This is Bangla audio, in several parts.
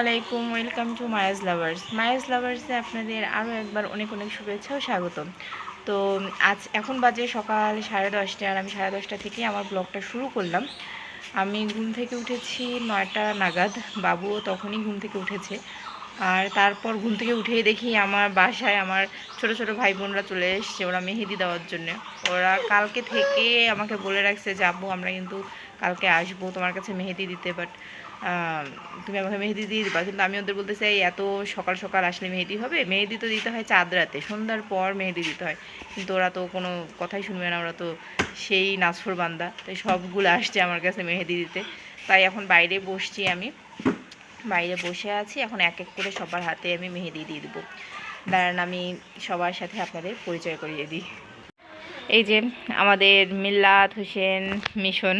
আলাইকুম, welcome to Mayaz lovers. Mayaz লাভার্সে আপনাদের আরও একবার অনেক অনেক শুভেচ্ছা ও স্বাগতম। তো আজ এখন বাজে সকাল সাড়ে দশটা আর আমি সাড়ে দশটা থেকে আমার ব্লগটা শুরু করলাম। আমি ঘুম থেকে উঠেছি নয়টা নাগাদ, বাবুও তখনই ঘুম থেকে উঠেছে। আর তারপর ঘুম থেকে উঠেই দেখি আমার বাসায় আমার ছোট ছোট ভাই বোনরা চলে এসছে ওরা মেহেদি দেওয়ার জন্য। ওরা কালকে থেকে আমাকে বলে রাখছে, যাব, আমরা কিন্তু কালকে আসব, তোমার কাছে মেহেদি দিতে। বাট তুমি আমাকে মেহেদি দিয়ে দিবা। কিন্তু আমি ওদের বলতে চাই এত সকাল সকাল আসলে মেহেদি হবে? মেহেদি তো দিতে হয় চাঁদ রাতে। সন্ধ্যার পর মেহেদি দিতে হয়। কিন্তু ওরা তো কোনো কথাই শুনবে না। ওরা তো সেই নাসফর বান্দা। তাই সবগুলো আসছে আমার কাছে মেহেদি দিতে। তাই এখন বাইরে বসছি আমি। বাইরে বসে আছি। এখন এক এক করে সবার হাতে আমি মেহেদি দিয়ে দেবো। দাঁড়ান, আমি সবার সাথে আপনাদের পরিচয় করিয়ে দিই। এই যে আমাদের মিল্লাত হোসেন মিশন।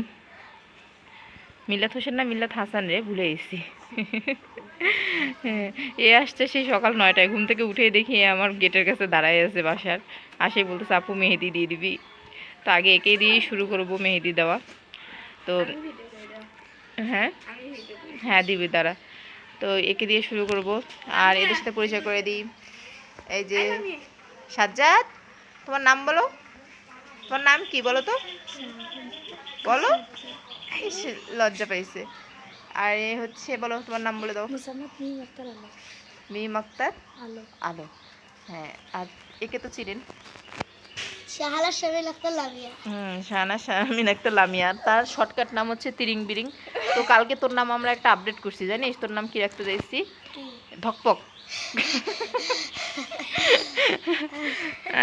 মিল্লাত হোসেন না মিল্লাত হাসান রে ভুলে গেছি। এ আসছে সেই সকাল নয়টায় ঘুম থেকে উঠে দেখি আমার গেটের কাছে দাঁড়ায় আছে বাসার। আসে বলতেছে আপু মেহেদি দিয়ে দিবি? তো আগে একে দিয়েই শুরু করব মেহেদি দেওয়া। তো হ্যাঁ? হ্যাঁ দিবি দাঁড়া। তো একে দিয়ে শুরু করব। আর এদের সাথে পরিচয় করে দিই। এই যে সাজ্জাদ তোমার নাম বলো। তোমার নাম কি বলো তো? বলো। ইস, লজ্জা পাইছে আর এ হচ্ছে বলো তোমার নাম বলে দাও। মিম আক্তার আলো। হ্যাঁ আর একে তো চিনেন? শাহালা শামিল আক্তার লামিয়া। হুম শাহানা শামিন একটা লামিয়া। তার শর্টকাট নাম হচ্ছে তিরিং বিরিং তো কালকে তোর নাম আমরা একটা আপডেট করছি জানিস? তোর নাম কি রাখতে চাইছি? ধকপক।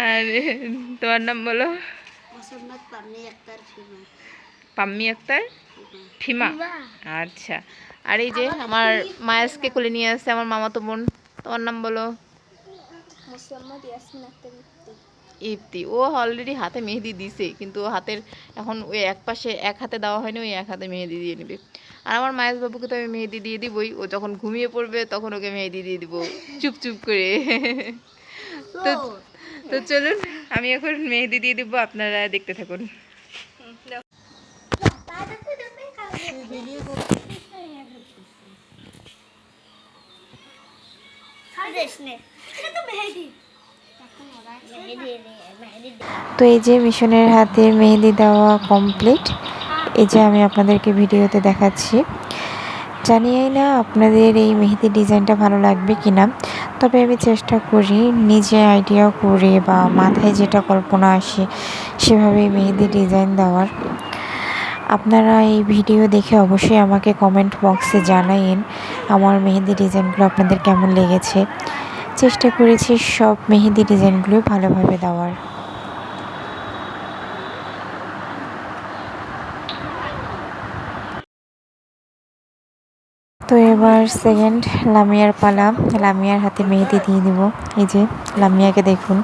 আর তোমার নাম বলো। মুসাম্মদ পান্নি আক্তার ফিমা পাম্মি আক্তার ফিমা? আচ্ছা। আর এই যে আমার মায়াসকে কোলে নিয়ে আসছে আমার মামাতো বোন। তোমার নাম বলো। ইফতি। ও অলরেডি হাতে মেহেদি দিছে কিন্তু ও হাতের এখন ওই এক পাশে এক হাতে দেওয়া হয়নি ওই এক হাতে মেহেদি দিয়ে নেবে। আর আমার মায়াস বাবুকে তো আমি মেহেদি দিয়ে দিবই। ও যখন ঘুমিয়ে পড়বে তখন ওকে মেহেদি দিয়ে দিব। চুপ চুপ করে। তো তো চলুন আমি এখন মেহেদি দিয়ে দিব। আপনারা দেখতে থাকুন। তো এই যে মিশনের হাতে মেহেদি দেওয়া কমপ্লিট এই যে আমি আপনাদেরকে ভিডিওতে দেখাচ্ছি। জানিই না আপনাদের এই মেহেদি ডিজাইনটা ভালো লাগবে কি না তবে আমি চেষ্টা করি নিজে আইডিয়া করে বা মাথায় যেটা কল্পনা আসে সেভাবে মেহেদি ডিজাইন দেওয়ার। আপনারা এই ভিডিও দেখে অবশ্যই আমাকে কমেন্ট বক্সে জানাইন আমার মেহেদি ডিজাইনগুলো আপনাদের কেমন লেগেছে। চেষ্টা করেছি সব মেহেদি ডিজাইনগুলো ভালোভাবে দেওয়ার। তো এবার সেকেন্ড লামিয়ার পালা। লামিয়ার হাতে মেহেদি দিয়ে দিব। এই যে, লামিয়াকে দেখুন।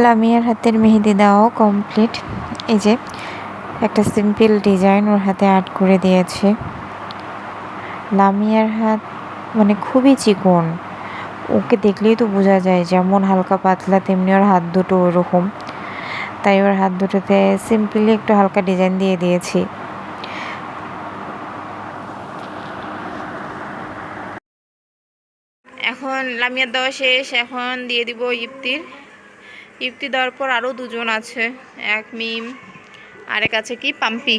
লামিয়ার হাতের মেহেদি দেওয়াও কমপ্লিট এই যে, একটা সিম্পল ডিজাইন ওর হাতে আর্ট করে দিয়েছে। লামিয়ার হাত মানে খুবই চিকন। ওকে দেখলেই তো বোঝা যায় যেমন হালকা পাতলা, তেমনি ওর হাত দুটো ওরকম। তাই ওর হাত দুটোতে সিম্পলি একটু হালকা ডিজাইন দিয়ে দিয়েছি। এখন লামিয়ার দেওয়া শেষ। এখন দিয়ে দিব ইফতির। ইফতি দেওয়ার পর আরও দুজন আছে, এক মিম, আরেক আছে কি, পাম্পি।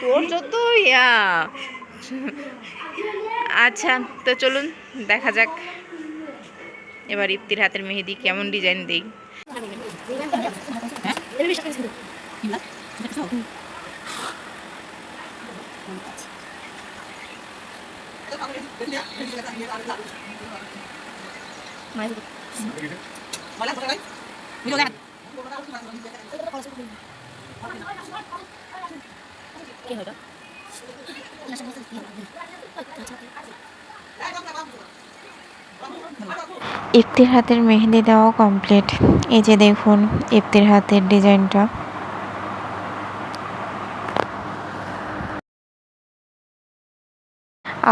তোর যত ইয়া। আচ্ছা তো চলুন, দেখা যাক। এবার ইফতির হাতের মেহেদি কেমন ডিজাইন দিই। ইফতির হাতের মেহেদি দেওয়া কমপ্লিট এই যে দেখুন ইফতির হাতের ডিজাইনটা।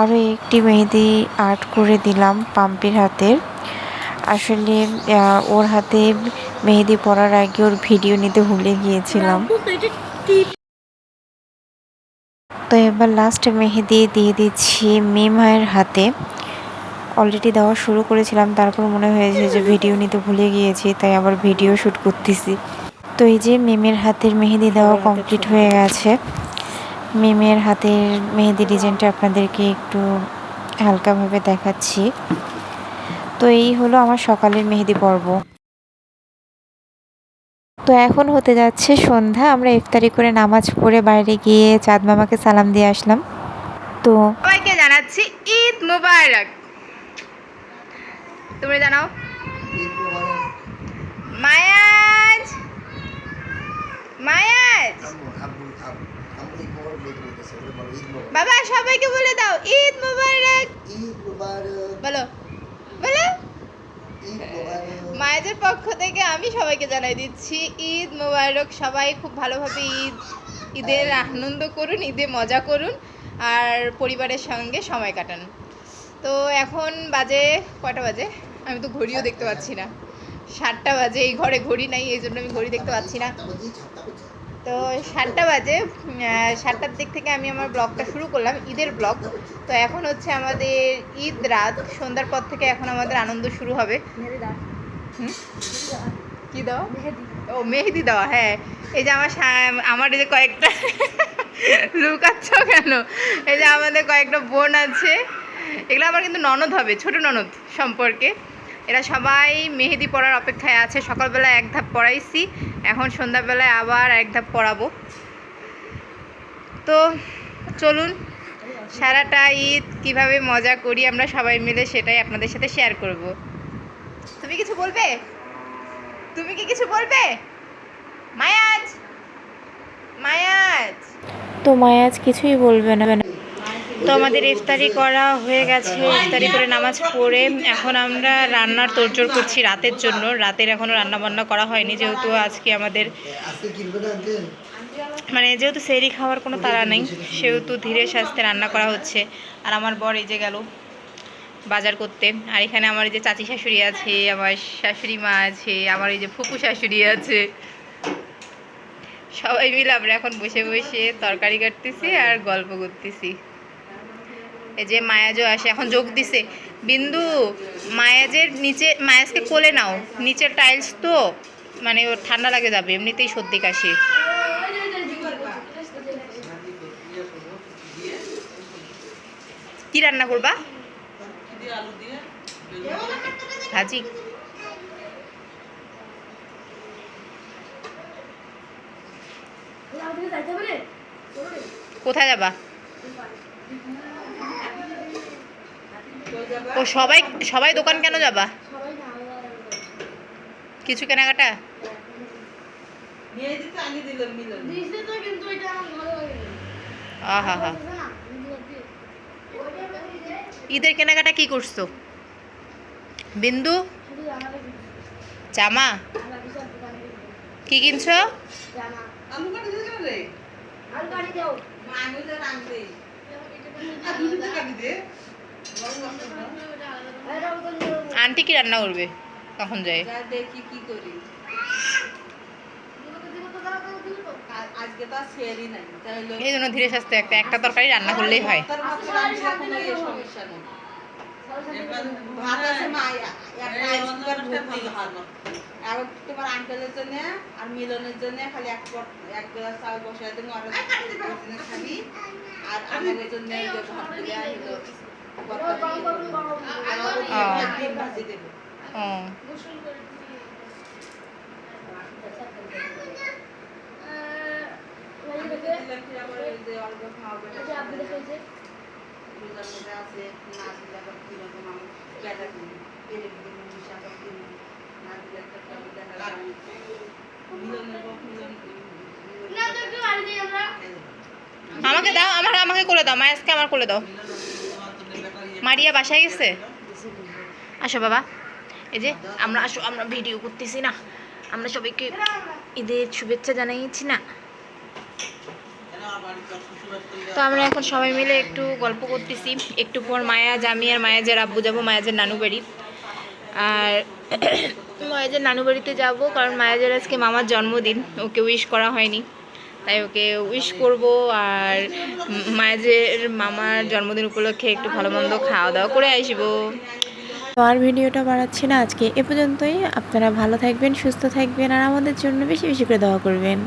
আরও একটি মেহেদি আর্ট করে দিলাম পাম্পির হাতের। আসলে ওর হাতে মেহেদি পরার আগে ওর ভিডিও নিতে ভুলে গিয়েছিলাম। তো এবার লাস্ট মেহেদি দিয়ে দিচ্ছি মিমায়ের হাতে। অলরেডি দেওয়া শুরু করেছিলাম, তারপর মনে হয়েছে যে ভিডিও নিতে ভুলে গিয়েছি, তাই আবার ভিডিও শ্যুট করতেছি। তো এই যে মেমের হাতের মেহেদি দেওয়া কমপ্লিট হয়ে গেছে। মেমের হাতের মেহেদি ডিজাইনটা আপনাদেরকে একটু হালকাভাবে দেখাচ্ছি। তো এই হলো আমার সকালের মেহেদি পর্ব। তো এখন হতে যাচ্ছে সন্ধ্যা আমরা ইফতারি করে নামাজ পড়ে বাইরে গিয়ে চাঁদ মামাকে সালাম দিয়ে আসলাম। তো সবাইকে জানাচ্ছি ঈদ মুবারক। তুমি জানাও। মায়াজ! মায়াজ! বাবা সবাইকে বলে দাও ঈদ মুবারক। বলো। বলো? মায়াজের পক্ষ থেকে আমি সবাইকে জানাই দিচ্ছি ঈদ মোবারক। সবাই খুব ভালোভাবে ঈদ ঈদের আনন্দ করুন ঈদে মজা করুন আর পরিবারের সঙ্গে সময় কাটান। তো এখন বাজে কয়টা বাজে? আমি তো ঘড়িও দেখতে পাচ্ছি না। সাতটা বাজে এই ঘরে ঘড়ি নাই এই জন্য আমি ঘড়ি দেখতে পাচ্ছি না। তো সাতটা বাজে সাতটার দিক থেকে আমি আমার ব্লগটা শুরু করলাম ঈদের ব্লগ। তো এখন হচ্ছে আমাদের ঈদ রাত সন্ধ্যার পর থেকে এখন আমাদের আনন্দ শুরু হবে। কি দাও? ও মেহেদি দেওয়া হ্যাঁ। এই যে আমার আমার এই যে কয়েকটা লুকাচ্ছ কেন? এই যে আমাদের কয়েকটা বোন আছে এগুলো আমার কিন্তু ননদ হবে ছোট ননদ সম্পর্কে। এরা সবাই মেহেদি পড়ার অপেক্ষায় আছে। সকালবেলা এক ধাপ পড়াইছি। এখন সন্ধ্যাবেলায় আবার এক ধাপ পড়াবো। তো চলুন, সারাটা ঈদ কীভাবে মজা করি আমরা সবাই মিলে সেটাই আপনাদের সাথে শেয়ার করব। তুমি কিছু বলবে? তুমি কি কিছু বলবে? মায়াজ! মায়াজ! তো মায়াজ কিছুই বলবে না। তো আমাদের ইফতারি করা হয়ে গেছে, ইফতারি করে নামাজ পড়ে। এখন আমরা রান্নার তোড়জোড় করছি রাতের জন্য। রাতের এখনও রান্না বান্না করা হয়নি, যেহেতু আজকে আমাদের মানে যেহেতু সেরি খাওয়ার কোনো তাড়া নেই, সেহেতু ধীরে সাস্তে রান্না করা হচ্ছে। আর আমার বর এই যে গেল বাজার করতে। আর এখানে আমার এই যে চাচি শাশুড়ি আছে, আমার শাশুড়ি মা আছে, আমার এই যে ফুপু শাশুড়ি আছে। সবাই মিলে আমরা এখন বসে বসে তরকারি কাটতেছি আর গল্প করতেছি। এই যে মায়াজও আসে, এখন যোগ দিছে। বিন্দু, মায়াজের নিচে, মায়াজকে কোলে নাও। নিচের টাইলস তো মানে ওর ঠান্ডা লাগে যাবে, এমনিতেই সর্দি কাশি। কি রান্না করবা? ভাজি। কোথায় যাবা? ও সবাই সবাই দোকান কেন যাবা? কিছু কেনাকাটা? আহা হা ঈদের কেনাকাটা কি করছ? বিন্দু? জামা? কি কিনছো? জামা। আন্টি কি রান্না করবে? কখন যায়? দেখি কি করি। আ- আজকে তো আর শেয়ারই নাই। তাহলে এই জন্য ধীরে সুস্থে একটা একটা তরকারি রান্না করলেই হয়। ইয়ে তোমার আঙ্কেলের জন্য আর মিলনের জন্য খালি এক পট এক গ্লাস চাল বসাই দেবো। আর আর আমাদের জন্য আমাকে দাও আমার আমাকে করে দাও মায়াসকে আমার করে দাও। মারিয়া বাসায় গেছে? আসো বাবা। এই যে, আমরা আসো, আমরা ভিডিও করতেছি না। আমরা সবাইকে ঈদের শুভেচ্ছা জানাইছি না। তো আমরা এখন সবাই মিলে একটু গল্প করতেছি। একটু পর মায়া, জামি আর মায়াজের আব্বু যাব, মায়াজের নানু বাড়ি। আর মায়াজের নানু বাড়িতে যাব, কারণ মায়াজের আজকে মামার জন্মদিন, ওকে উইশ করা হয়নি। তাই ওকে উইশ করব আর মায়ের মামার জন্মদিন উপলক্ষে একটু ভালো মন্দ খাওয়া দাওয়া করে আসব। তো আর ভিডিওটা বাড়াচ্ছি না, আজকে এ পর্যন্তই। আপনারা ভালো থাকবেন, সুস্থ থাকবেন, আর আমাদের জন্য বেশি বেশি করে দোয়া করবেন।